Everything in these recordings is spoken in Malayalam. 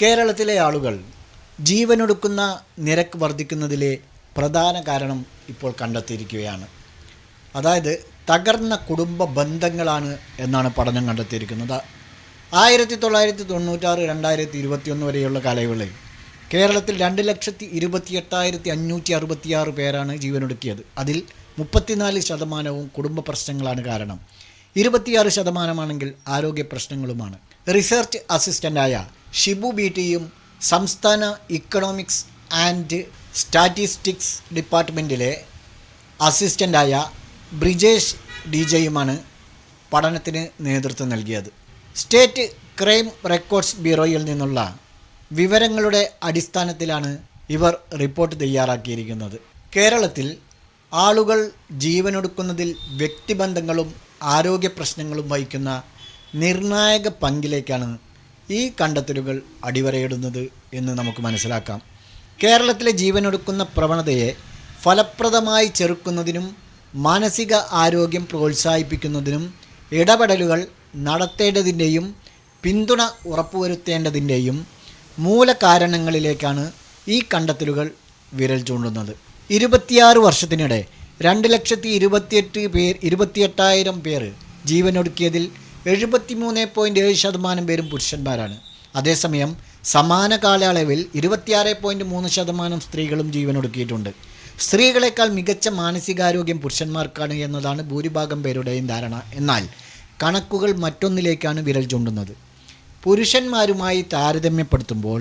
കേരളത്തിലെ ആളുകൾ ജീവനൊടുക്കുന്ന നിരക്ക് വർദ്ധിക്കുന്നതിലെ പ്രധാന കാരണം ഇപ്പോൾ കണ്ടെത്തിയിരിക്കുകയാണ്. അതായത് തകർന്ന കുടുംബ ബന്ധങ്ങളാണ് എന്നാണ് പഠനം കണ്ടെത്തിയിരിക്കുന്നത്. ആയിരത്തി തൊള്ളായിരത്തി തൊണ്ണൂറ്റാറ് രണ്ടായിരത്തി ഇരുപത്തിയൊന്ന് വരെയുള്ള കാലയളവിൽ കേരളത്തിൽ രണ്ട് ലക്ഷത്തി ഇരുപത്തി എട്ടായിരത്തി അഞ്ഞൂറ്റി അറുപത്തിയാറ് പേരാണ് ജീവനൊടുക്കിയത്. അതിൽ മുപ്പത്തിനാല് ശതമാനവും കുടുംബ പ്രശ്നങ്ങളാണ് കാരണം. ഇരുപത്തിയാറ് ശതമാനമാണെങ്കിൽ ആരോഗ്യ പ്രശ്നങ്ങളുമാണ്. റിസർച്ച് അസിസ്റ്റന്റായ ഷിബു ബി ടിയും സംസ്ഥാന ഇക്കണോമിക്സ് ആൻഡ് സ്റ്റാറ്റിസ്റ്റിക്സ് ഡിപ്പാർട്ട്മെന്റിലെ അസിസ്റ്റന്റായ ബ്രിജേഷ് ഡി ജെയുമാണ് പഠനത്തിന് നേതൃത്വം നൽകിയത്. സ്റ്റേറ്റ് ക്രൈം റെക്കോർഡ്സ് ബ്യൂറോയിൽ നിന്നുള്ള വിവരങ്ങളുടെ അടിസ്ഥാനത്തിലാണ് ഇവർ റിപ്പോർട്ട് തയ്യാറാക്കിയിരിക്കുന്നത്. കേരളത്തിൽ ആളുകൾ ജീവനൊടുക്കുന്നതിൽ വ്യക്തിബന്ധങ്ങളും ആരോഗ്യ പ്രശ്നങ്ങളും വഹിക്കുന്ന നിർണായക പങ്കിലേക്കാണ് ഈ കണ്ടെത്തലുകൾ അടിവരയിടുന്നത് എന്ന് നമുക്ക് മനസ്സിലാക്കാം. കേരളത്തിലെ ജീവനൊടുക്കുന്ന പ്രവണതയെ ഫലപ്രദമായി ചെറുക്കുന്നതിനും മാനസിക ആരോഗ്യം പ്രോത്സാഹിപ്പിക്കുന്നതിനും ഇടപെടലുകൾ നടത്തേണ്ടതിന്റെയും പിന്തുണ ഉറപ്പുവരുത്തേണ്ടതിന്റെയും മൂലകാരണങ്ങളിലേക്കാണ് ഈ കണ്ടെത്തലുകൾ വിരൽ ചൂണ്ടുന്നത്. ഇരുപത്തിയാറ് വർഷത്തിനിടെ രണ്ട് ലക്ഷത്തി ഇരുപത്തിയെട്ട് പേർ ഇരുപത്തിയെട്ടായിരം പേർ ജീവനൊടുക്കിയതിൽ എഴുപത്തിമൂന്ന് പോയിന്റ് ഏഴ് ശതമാനം പേരും പുരുഷന്മാരാണ്. അതേസമയം സമാന കാലയളവിൽ ഇരുപത്തിയാറ് പോയിന്റ് മൂന്ന് ശതമാനം സ്ത്രീകളും ജീവനൊടുക്കിയിട്ടുണ്ട്. സ്ത്രീകളെക്കാൾ മികച്ച മാനസികാരോഗ്യം പുരുഷന്മാർക്കാണ് എന്നതാണ് ഭൂരിഭാഗം പേരുടെയും ധാരണ. എന്നാൽ കണക്കുകൾ മറ്റൊന്നിലേക്കാണ് വിരൽ ചൂണ്ടുന്നത്. പുരുഷന്മാരുമായി താരതമ്യപ്പെടുത്തുമ്പോൾ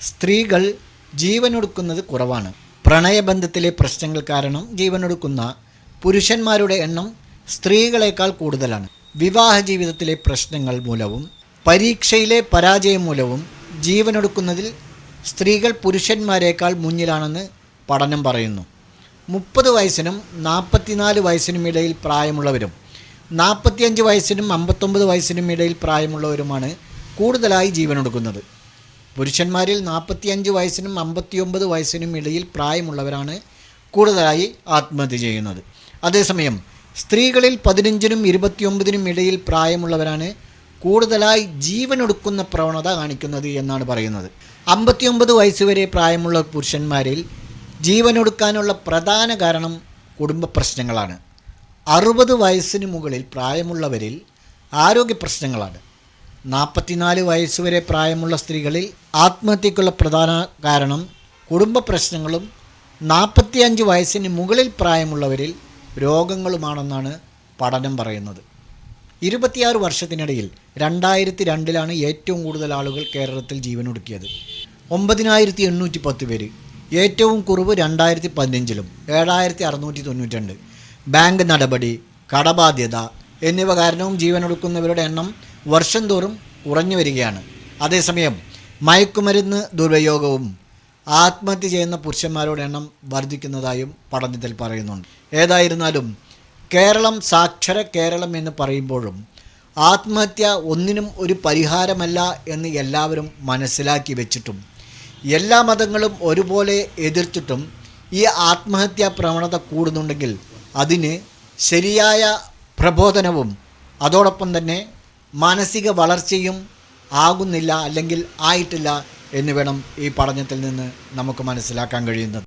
സ്ത്രീകൾ ജീവനൊടുക്കുന്നത് കുറവാണ്. പ്രണയബന്ധത്തിലെ പ്രശ്നങ്ങൾ കാരണം ജീവനൊടുക്കുന്ന പുരുഷന്മാരുടെ എണ്ണം സ്ത്രീകളേക്കാൾ കൂടുതലാണ്. വിവാഹ ജീവിതത്തിലെ പ്രശ്നങ്ങൾ മൂലവും പരീക്ഷയിലെ പരാജയം മൂലവും ജീവനൊടുക്കുന്നതിൽ സ്ത്രീകൾ പുരുഷന്മാരെക്കാൾ മുന്നിലാണെന്ന് പഠനം പറയുന്നു. മുപ്പത് വയസ്സിനും നാൽപ്പത്തിനാല് വയസ്സിനും ഇടയിൽ പ്രായമുള്ളവരും നാൽപ്പത്തിയഞ്ച് വയസ്സിനും അമ്പത്തൊമ്പത് വയസ്സിനും ഇടയിൽ പ്രായമുള്ളവരുമാണ് കൂടുതലായി ജീവനൊടുക്കുന്നത്. പുരുഷന്മാരിൽ നാൽപ്പത്തിയഞ്ച് വയസ്സിനും അമ്പത്തിയൊമ്പത് വയസ്സിനും ഇടയിൽ പ്രായമുള്ളവരാണ് കൂടുതലായി ആത്മഹത്യ ചെയ്യുന്നത്. അതേസമയം സ്ത്രീകളിൽ പതിനഞ്ചിനും ഇരുപത്തിയൊമ്പതിനും ഇടയിൽ പ്രായമുള്ളവരാണ് കൂടുതലായി ജീവനൊടുക്കുന്ന പ്രവണത കാണിക്കുന്നത് എന്നാണ് പറയുന്നത്. അമ്പത്തിയൊമ്പത് വയസ്സുവരെ പ്രായമുള്ള പുരുഷന്മാരിൽ ജീവനൊടുക്കാനുള്ള പ്രധാന കാരണം കുടുംബ പ്രശ്നങ്ങളാണ്. അറുപത് വയസ്സിന് മുകളിൽ പ്രായമുള്ളവരിൽ ആരോഗ്യ പ്രശ്നങ്ങളാണ്. നാൽപ്പത്തിനാല് വയസ്സുവരെ പ്രായമുള്ള സ്ത്രീകളിൽ ആത്മഹത്യക്കുള്ള പ്രധാന കാരണം കുടുംബ പ്രശ്നങ്ങളും നാൽപ്പത്തിയഞ്ച് വയസ്സിന് മുകളിൽ പ്രായമുള്ളവരിൽ രോഗങ്ങളുമാണെന്നാണ് പഠനം പറയുന്നത്. ഇരുപത്തിയാറ് വർഷത്തിനിടയിൽ രണ്ടായിരത്തി രണ്ടിലാണ് ഏറ്റവും കൂടുതൽ ആളുകൾ കേരളത്തിൽ ജീവനൊടുക്കിയത്. ഒമ്പതിനായിരത്തി എണ്ണൂറ്റി പത്ത് പേര്. ഏറ്റവും കുറവ് രണ്ടായിരത്തി പതിനഞ്ചിലും ഏഴായിരത്തി അറുന്നൂറ്റി തൊണ്ണൂറ്റി ബാങ്ക് നടപടി കടബാധ്യത എന്നിവ കാരണവും ജീവനൊടുക്കുന്നവരുടെ എണ്ണം വർഷം തോറും കുറഞ്ഞു വരികയാണ്. അതേസമയം മയക്കുമരുന്ന് ദുരുപയോഗവും ആത്മഹത്യ ചെയ്യുന്ന പുരുഷന്മാരുടെ എണ്ണം വർദ്ധിക്കുന്നതായും പഠനത്തിൽ പറയുന്നുണ്ട്. ഏതായിരുന്നാലും കേരളം സാക്ഷര കേരളം എന്ന് പറയുമ്പോഴും ആത്മഹത്യ ഒന്നിനും ഒരു പരിഹാരമല്ല എന്ന് എല്ലാവരും മനസ്സിലാക്കി വെച്ചിട്ടും എല്ലാ മതങ്ങളും ഒരുപോലെ എതിർത്തിട്ടും ഈ ആത്മഹത്യാ പ്രവണത കൂടുന്നുണ്ടെങ്കിൽ അതിന് ശരിയായ പ്രബോധനവും അതോടൊപ്പം തന്നെ മാനസിക വളർച്ചയും ആകുന്നില്ല അല്ലെങ്കിൽ ആയിട്ടില്ല എന്ന് വേണം ഈ പഠനത്തിൽ നിന്ന് നമുക്ക് മനസ്സിലാക്കാൻ കഴിയുന്നത്.